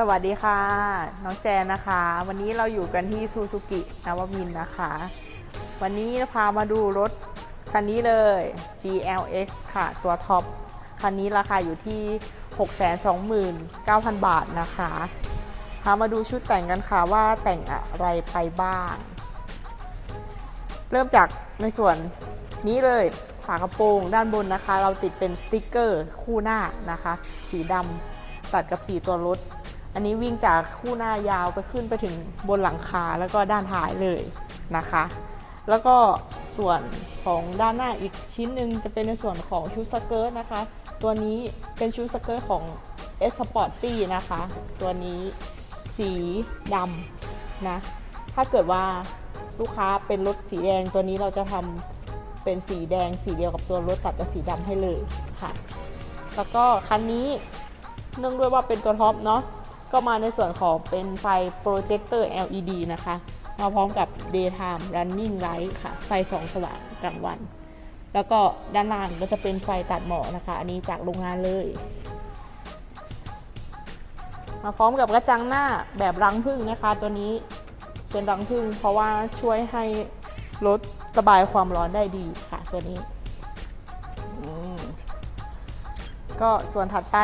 สวัสดีค่ะ น้องแจนนะคะ วันนี้เราอยู่กันที่ซูซูกินาวมินนะคะ วันนี้พามาดูรถคันนี้เลย GLX ค่ะ ตัวท็อป คันนี้ราคาอยู่ที่ 629,000 บาทนะคะ พามาดูชุดแต่งกันค่ะว่าแต่งอะไรไปบ้าง เริ่มจากในส่วนนี้เลยฝากระโปรงด้านบนนะคะ เราติดเป็นสติกเกอร์คู่หน้านะคะ สีดำตัดกับสีตัวรถ อันนี้วิ่งจากคู่หน้ายาวไปขึ้นไปถึงบนหลังคาแล้วก็ด้านท้ายเลยนะคะ แล้วก็ส่วนของด้านหน้าอีกชิ้นหนึ่งจะเป็นในส่วนของชุดสเกิร์ตนะคะ ตัวนี้เป็นชุดสเกิร์ตของ S Sporty นะคะ ตัวนี้สีดำนะ ถ้าเกิดว่าลูกค้าเป็นรถสีแดงตัวนี้เราจะทำเป็นสีแดงสีเดียวกับตัวรถตัดกับสีดำให้เลยค่ะ แล้วก็คันนี้เนื่องด้วยว่าเป็นตัวท็อปเนาะ ก็มาในส่วนของเป็นไฟโปรเจคเตอร์ LED นะคะ มาพร้อมกับ daytime running light ค่ะ ไฟสองสว่างกลางวัน แล้วก็ด้านล่างก็จะเป็นไฟตัดหมอกนะคะ อันนี้จากโรงงานเลย มาพร้อมกับกระจังหน้าแบบรังผึ้งนะคะ ตัวนี้เป็นรังผึ้งเพราะว่าช่วยให้ลดระบายความร้อนได้ดีค่ะตัวนี้ ก็ส่วนถัดไป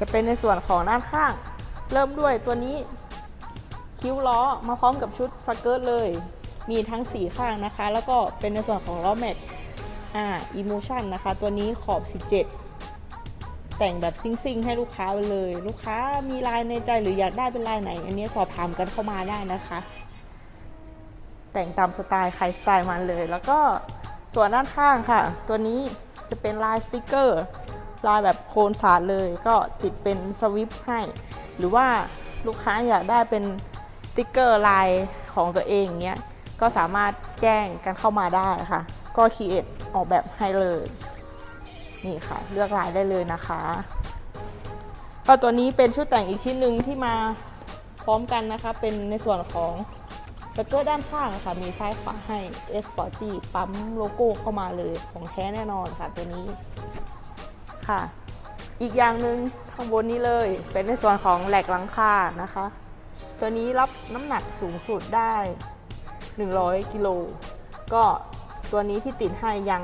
จะเป็นในส่วนของด้านข้าง เริ่มด้วยตัวนี้ คิ้วล้อมาพร้อมกับชุดสเกิร์ตเลย มีทั้งสีข้างนะคะ แล้วก็เป็นในส่วนของล้อแม็กอ่าอีโมชันนะคะ ตัวนี้ขอบ 17 แต่งแบบซิ่งๆ ให้ลูกค้าไปเลย ลูกค้ามีลายในใจหรืออยากได้เป็นลายไหน อันนี้สอบถามกันเข้ามาได้นะคะ แต่งตามสไตล์ใครสไตล์มันเลย แล้วก็ส่วนด้านข้างค่ะ ตัวนี้จะเป็นลายสติกเกอร์ ลายแบบโคนสาดเลย ก็ติดเป็นสวิปให้ หรือว่าลูกค้าอยากได้เป็นติ๊กเกอร์ลายของตัวเองเงี้ยก็สามารถแจ้งกันเข้ามาได้ค่ะ ก็คีเอทออกแบบให้เลย นี่ค่ะ เลือกลายได้เลยนะคะ ก็ตัวนี้เป็นชุดแต่งอีกชิ้นหนึ่งที่มาพร้อมกันนะคะ เป็นในส่วนของสเกิร์ตด้านข้างค่ะ มีซ้ายขวาให้ S p o r t y ปั๊มโลโก้เข้ามาเลยของแท้แน่นอนค่ะตัวนี้ ค่ะ อีกอย่างหนึ่งข้างบนนี้เลย เป็นในส่วนของแหลกหลังคานะคะ ตัวนี้รับน้ำหนักสูงสุดได้ 100 กิโล ก็ตัวนี้ที่ติดให้ยัง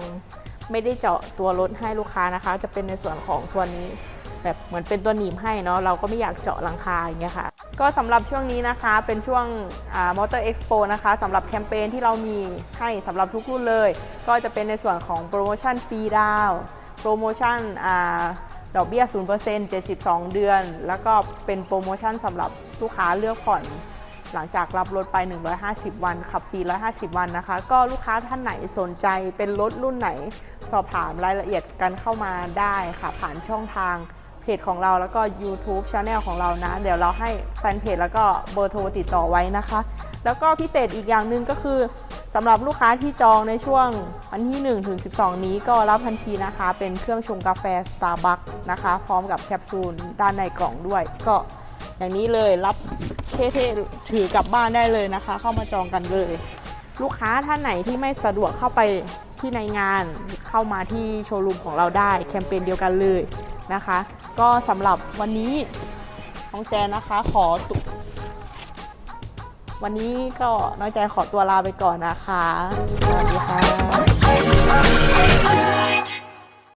ไม่ได้เจาะตัวรถให้ลูกค้านะคะ จะเป็นในส่วนของตัวนี้แบบเหมือนเป็นตัวหนีบให้เนาะเราก็ไม่อยากเจาะหลังคาอย่างเงี้ยค่ะ ก็สำหรับช่วงนี้นะคะเป็นช่วงมอเตอร์เอ็กซ์โปนะคะสำหรับแคมเปญที่เรามีให้สำหรับทุกรุ่นเลย ก็จะเป็นในส่วนของโปรโมชั่นฟรีดาว โปรโมชั่นอดอกเบี้ย 0% 72 เดือน แล้วก็เป็นโปรโมชั่นสำหรับลูกค้าเลือกผ่อน หลังจากรับรถไป 150 วัน ขับฟรี 150 วันนะคะ ก็ลูกค้าท่านไหนสนใจเป็นรถรุ่นไหน สอบถามรายละเอียดกันเข้ามาได้ค่ะ ผ่านช่องทางเพจของเราแล้วก็ YouTube Channel ของเรานะ เดี๋ยวเราให้แฟนเพจแล้วก็เบอร์โทรติดต่อไว้นะคะ แล้วก็พิเศษอีกอย่างหนึ่งก็คือ สำหรับลูกค้าที่จองในช่วงวันที่ 1 ถึง 12 นี้ก็รับทันทีนะคะ เป็นเครื่องชงกาแฟ Starbucks นะคะ พร้อมกับแคปซูลด้านในกล่องด้วย ก็อย่างนี้เลยรับเท่ๆถือกลับบ้านได้เลยนะคะ เข้ามาจองกันเลย ลูกค้าท่านไหนที่ไม่สะดวกเข้าไปที่ในงานเข้ามาที่โชว์รูมของเราได้แคมเปญเดียวกันเลยนะคะ ก็สำหรับวันนี้น้องแจนนะคะ ขอตุ วันนี้ก็น้อยใจขอตัวลาไปก่อนนะคะ สวัสดีค่ะ